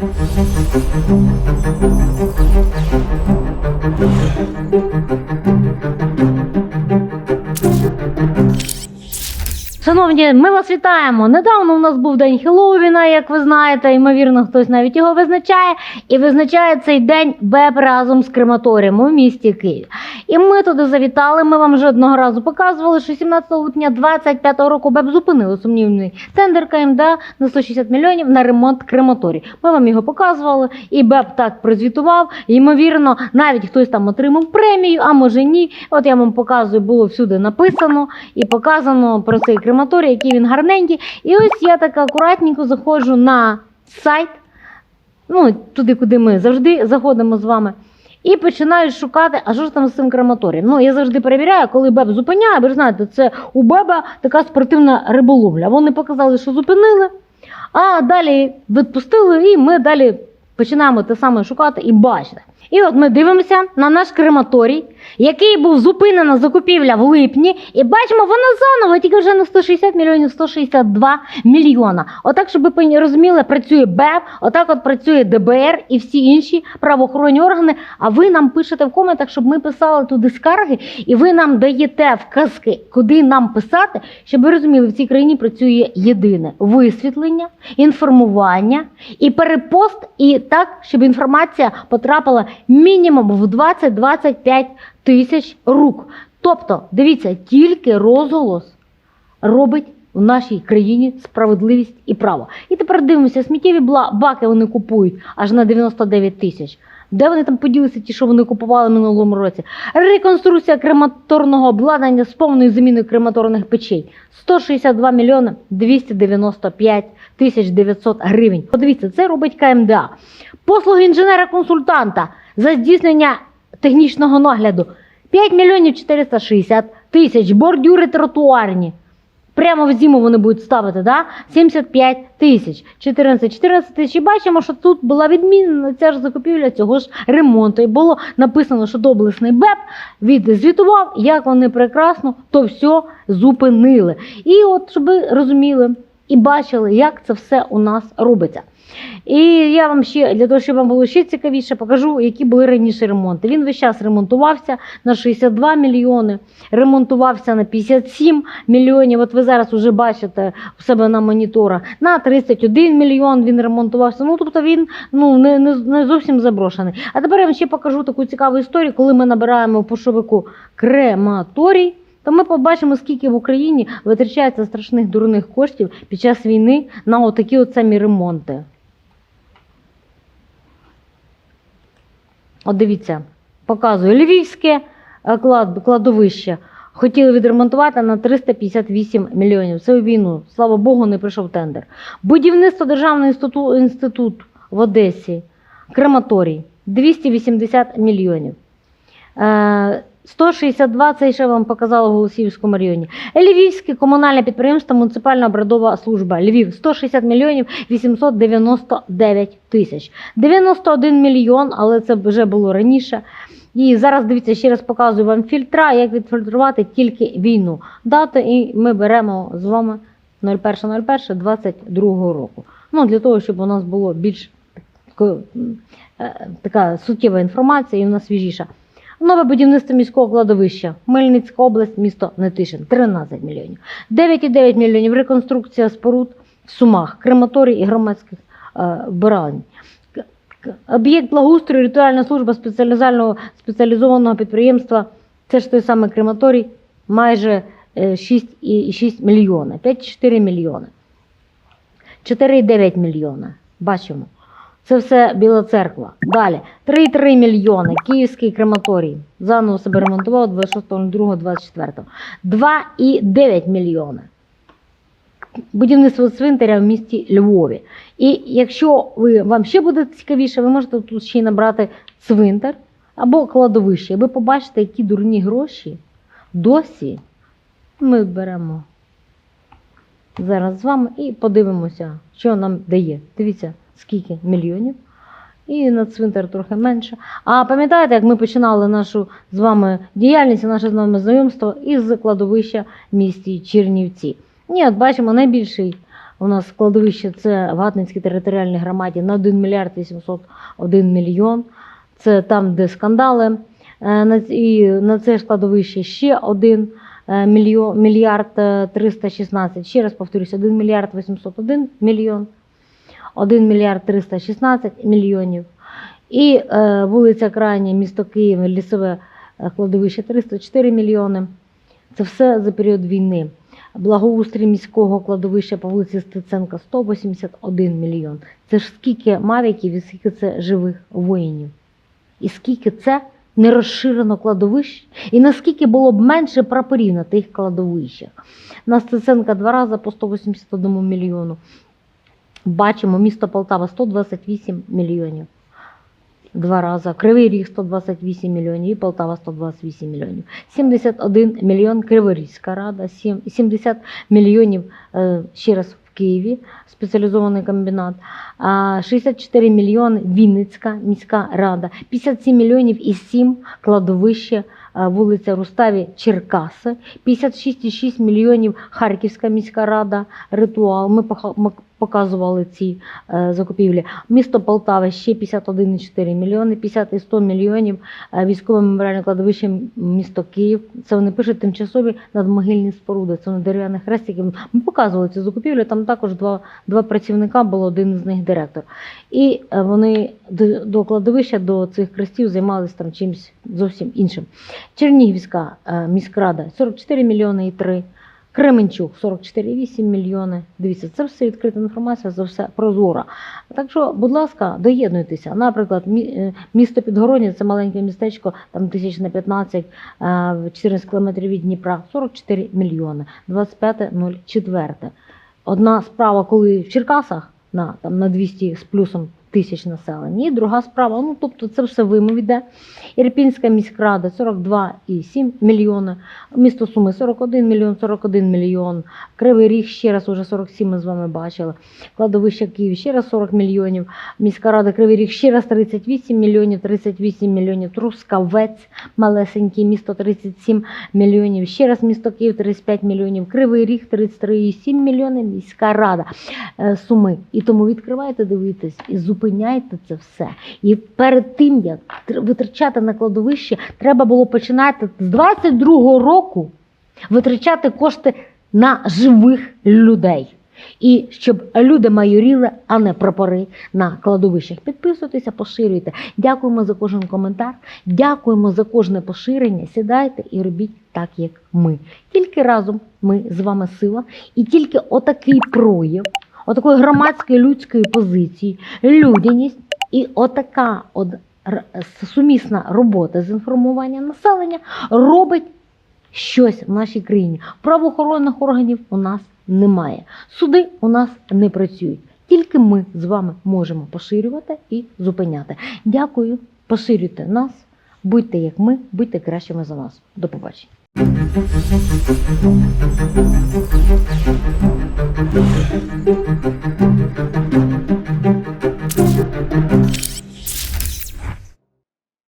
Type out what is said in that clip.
Thank you. Шановні, ми вас вітаємо. Недавно у нас був день Хеллоуіна, як ви знаєте, ймовірно, хтось навіть його визначає. І визначає цей день БЕП разом з крематорієм у місті Київ. І ми туди завітали. Ми вам вже одного разу показували, що 17 липня 25 року БЕП зупинили сумнівний тендер КМДА на 160 мільйонів на ремонт крематорії. Ми вам його показували, і БЕП так прозвітував. Ймовірно, навіть хтось там отримав премію, а може ні. От я вам показую, було всюди написано і показано про цей крематорій, який він гарненький. І ось я так акуратненько заходжу на сайт, ну туди, куди ми завжди заходимо з вами. І починаю шукати, а що ж там з цим крематорієм. Ну, я завжди перевіряю, коли БЕБ зупиняє, ви ж знаєте, це у БЕБа така спортивна риболовля. Вони показали, що зупинили, а далі відпустили, і ми далі починаємо те саме шукати і бачите. І от ми дивимося на наш крематорій, який був зупинена закупівля в липні, і бачимо, вона заново, тільки вже на 160 мільйонів, 162 мільйона. Отак, щоб ви розуміли, працює БЕП, отак от працює ДБР і всі інші правоохоронні органи. А ви нам пишете в коментах, щоб ми писали туди скарги, і ви нам даєте вказки, куди нам писати, щоб ви розуміли, в цій країні працює єдине висвітлення, інформування і перепост, і так, щоб інформація потрапила мінімум в 20-25 тисяч рук. Тобто, дивіться, тільки розголос робить в нашій країні справедливість і право. І тепер дивимося, сміттєві баки вони купують аж на 99 тисяч. Де вони там поділися, ті, що вони купували минулому році? Реконструкція крематорного обладнання з повною заміною крематорних печей 162 мільйони 295 тисяч 900 гривень. Подивіться, це робить КМДА. Послуги інженера-консультанта за здійснення технічного нагляду 5 мільйонів 460 тисяч. Бордюри тротуарні. Прямо в зиму вони будуть ставити, да? 75 тисяч, 14, 14 тисяч. І бачимо, що тут була відмінена ця ж закупівля цього ж ремонту. І було написано, що доблесний БЕП відзвітував, як вони прекрасно то все зупинили. І от, щоб ви розуміли і бачили, як це все у нас робиться. І я вам ще для того, щоб вам було ще цікавіше, покажу, які були раніше ремонти. Він весь час ремонтувався на 62 мільйони, ремонтувався на 57 мільйонів. От ви зараз вже бачите у себе на моніторах. На 31 мільйон він ремонтувався. Ну тобто він ну не, не, не зовсім заброшений. А тепер я вам ще покажу таку цікаву історію, коли ми набираємо в пошовику крематорій. То ми побачимо, скільки в Україні витрачається страшних дурних коштів під час війни на отакі от самі ремонти. От дивіться, показую Львівське е, кладовище. Хотіли відремонтувати на 358 мільйонів. Це у війну. Слава Богу, не прийшов тендер. Будівництво Державного інституту, в Одесі, крематорій 280 мільйонів. Е, 162 це ще вам показала в Голосіївському районі. Львівське комунальне підприємство Муніципальна обрадова служба Львів 160 мільйонів 899 тисяч. 91 мільйон, але це вже було раніше. І зараз дивіться, ще раз показую вам фільтра, як відфільтрувати тільки війну. Дати, і ми беремо з вами 01.01.22 року. Ну, для того, щоб у нас було більш тако- е, така суттєва інформація і вона свіжіша. Нове будівництво міського кладовища. Хмельницька область, місто Нетишин 13 мільйонів. 9,9 мільйонів реконструкція споруд в Сумах, крематорій і громадських е, к- Об'єкт благоустрою, ритуальна служба спеціалізального спеціалізованого підприємства. Це ж той самий крематорій, майже е, 6,6 мільйони, 5,4 мільйони. 4,9 мільйони. Бачимо. Це все Біла церква. Далі 3,3 мільйони. Київський крематорій. Заново себе ремонтував 26.02.24. 2,9 мільйони. Будівництво цвинтаря в місті Львові. І якщо ви, вам ще буде цікавіше, ви можете тут ще й набрати цвинтар або кладовище. І ви побачите, які дурні гроші досі ми беремо зараз з вами і подивимося, що нам дає. Дивіться, скільки мільйонів. І на цвинтар трохи менше. А пам'ятаєте, як ми починали нашу з вами діяльність, наше з вами знайомство із кладовища в місті Чернівці? Ні, от бачимо найбільший у нас складовище це в Гатницькій територіальній громаді на 1 мільярд 801 мільйон. Це там, де скандали. Е, І на це складовище ще один е, мільйон, мільярд е, 316. Ще раз повторюсь, 1 мільярд 801 мільйон, 1 мільярд 316 мільйонів. І е, вулиця Крайня, місто Київ, лісове е, кладовище 304 мільйони. Це все за період війни. Благоустрій міського кладовища по вулиці Стеценка 181 мільйон. Це ж скільки мавіків і скільки це живих воїнів. І скільки це не розширено кладовищ, і наскільки було б менше прапорів на тих кладовищах. На Стеценка два рази по 181 мільйону. Бачимо, місто Полтава 128 мільйонів. Два рази. Кривий Ріг 128 мільйонів і Полтава 128 мільйонів. 71 мільйон Криворізька рада, сім- 70 мільйонів е, ще раз в Києві, спеціалізований комбінат, 64 мільйони Вінницька міська рада, 57 мільйонів і 7 кладовище е, вулиця Руставі Черкаси, 56,6 мільйонів Харківська міська рада, ритуал. Ми показували ці е, закупівлі. Місто Полтава ще 51,4 мільйони, 50 і 100 мільйонів е, військове меморіальне кладовище місто Київ. Це вони пишуть тимчасові надмогильні споруди. Це на дерев'яних хрестиків. Ми показували ці закупівлі. Там також два, два працівника було, один з них директор. І е, вони до, до кладовища, до цих хрестів займалися там чимось зовсім іншим. Чернігівська міськрада 44 мільйони і 3. Кременчук 44,8 мільйони. Дивіться, це все відкрита інформація, за все прозора. Так що, будь ласка, доєднуйтеся. Наприклад, е, місто Підгородня це маленьке містечко, там тисяч на 15, е, 14 кілометрів від Дніпра, 44 мільйони, 25.04. Одна справа, коли в Черкасах на, там, на 200 з плюсом тисяч населення, і друга справа, ну тобто це все вимов йде. Ірпінська міськрада 42,7 мільйони, місто Суми 41 мільйон, 41 мільйон, Кривий Ріг ще раз уже 47 ми з вами бачили, кладовище Київ ще раз 40 мільйонів, міська рада Кривий Ріг ще раз 38 мільйонів, 38 мільйонів, Трускавець, малесенький місто 37 мільйонів, ще раз місто Київ 35 мільйонів, Кривий Ріг 33,7 мільйонів, міська рада е, Суми. І тому відкривайте, дивитесь і зупиняйте це все. І перед тим, як витрачати на кладовище, треба було починати з 22-го року витрачати кошти на живих людей. І щоб люди майоріли, а не прапори на кладовищах. Підписуйтеся, поширюйте. Дякуємо за кожен коментар. Дякуємо за кожне поширення. Сідайте і робіть так, як ми. Тільки разом ми з вами сила, і тільки отакий прояв, отакої громадської людської позиції, людяність і отака от сумісна робота з інформуванням населення робить щось в нашій країні. Правоохоронних органів у нас немає. Суди у нас не працюють. Тільки ми з вами можемо поширювати і зупиняти. Дякую, поширюйте нас, будьте як ми, будьте кращими за нас. До побачення. Thank you.